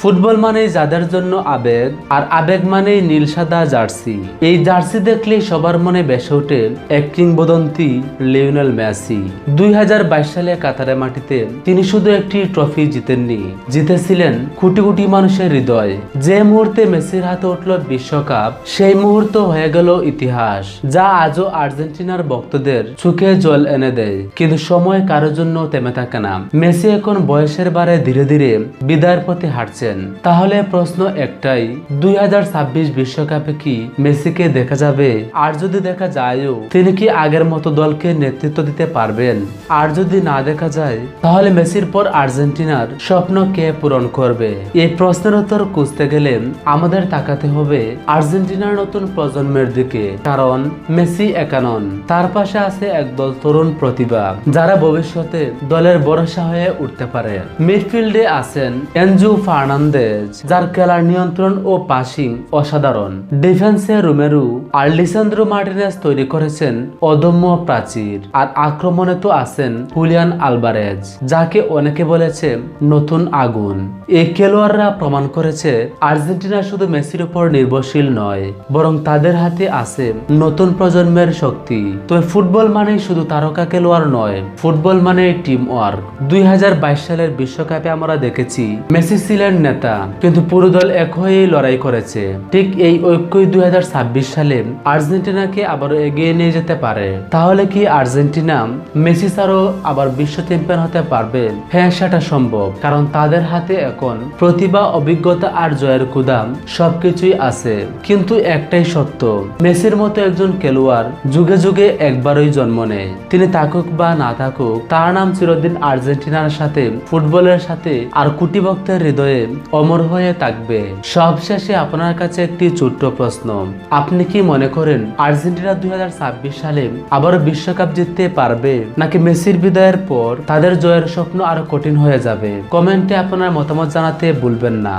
Football মানেই যাদের জন্য আবেগ, আর আবেগ মানেই নীল সাদা জার্সি। এই জার্সি দেখলেই সবার মনে বেসে ওঠে এক কিংবদন্তি লিওনেল মেসি। দুই সালে কাতারের মাটিতে তিনি শুধু একটি ট্রফি জিতেননি, জিতেছিলেন কোটি কোটি মানুষের হৃদয়। যে মুহূর্তে মেসির হাতে উঠল বিশ্বকাপ, সেই মুহূর্ত হয়ে গেল ইতিহাস, যা আজও আর্জেন্টিনার ভক্তদের চোখে জল এনে দেয়। কিন্তু সময় কারোর জন্য থেমে থাকে না। মেসি এখন বয়সের বারে ধীরে ধীরে বিদায়ের পথে হাঁটছেন তাহলে প্রশ্ন একটাই, দুই বিশ্বকাপে কি মেসিকে দেখা যাবে? আর যদি দেখা যায়ও, তিনি কি আগের মতো দলকে নেতৃত্ব দিতে পারবেন? আর যদি না দেখা যায়, তাহলে মেসির পর আর্জেন্টিনার স্বপ্ন কে পূরণ করবে? এই প্রশ্নের উত্তর খুঁজতে গেলে আমাদের তাকাতে হবে আর্জেন্টিনার নতুন প্রজন্মের দিকে। কারণ, মেসি একানন তার পাশে আছে একদল তরুণ প্রতিভা, যারা ভবিষ্যতে দলের ভরসা হয়ে উঠতে পারে। মিডফিল্ডে আছেন এনজু ফার্নান্দেজ যার খেলার নিয়ন্ত্রণ ও পাসিং অসাধারণ। ডিফেন্সে রুমেরু আর লিসান্দ্রো মার্টিনেস তৈরি করেছেন অদম্য প্রাচীর। আর আক্রমণে তো আছেন হুলিয়ান আলবারেজ, যাকে অনেকে বলেছে নতুন আগুন। এই খেলোয়াড়রা প্রমাণ করেছে আর্জেন্টিনা শুধু মেসির উপর নির্ভরশীল নয়, বরং তাদের হাতে আছে নতুন প্রজন্মের শক্তি। তবে ফুটবল মানে শুধু তারকা খেলোয়াড় নয়, ফুটবল মানে টিম ওয়ার্ক। দুই হাজার বাইশ সালের বিশ্বকাপে আমরা দেখেছি, মেসি ছিলেন নেতা। কিন্তু পুরো দল এক হয়েই লড়াই করেছে। ঠিক এই ঐক্যই দুই সালে আর্জেন্টিনাকে আবারও এগিয়ে নিয়ে যেতে পারে। তাহলে কি আর্জেন্টিনা মেসি ছাড়াও আবার বিশ্ব চ্যাম্পিয়ন হতে পারবে? হ্যাঁ সেটা সম্ভব। কারণ তাদের হাতে এখন প্রতিভা, অভিজ্ঞতা আর জয়ের কুদাম সবকিছুই আছে। কিন্তু একটাই সত্য, মেসির মতো একজন খেলোয়াড় যুগে যুগে একবারই জন্ম নেয়। তিনি থাকুক বা না থাকুক, তার নাম চিরদিন আর্জেন্টিনার সাথে, ফুটবলের সাথে আর কোটি ভক্তের হৃদয়ে অমর হয়ে থাকবে। সবশেষে আপনার কাছে একটি ছোট্ট প্রশ্ন। আপনি কি মনে করেন আর্জেন্টিনা দুই হাজার ছাব্বিশ সালে আবার বিশ্বকাপ জিততে পারবে, নাকি মেসির বিদায়ের পর তাদের জয়ের স্বপ্ন আরও কঠিন হয়ে যাবে? কমেন্টে আপনার মতামত জানাতে ভুলবেন না।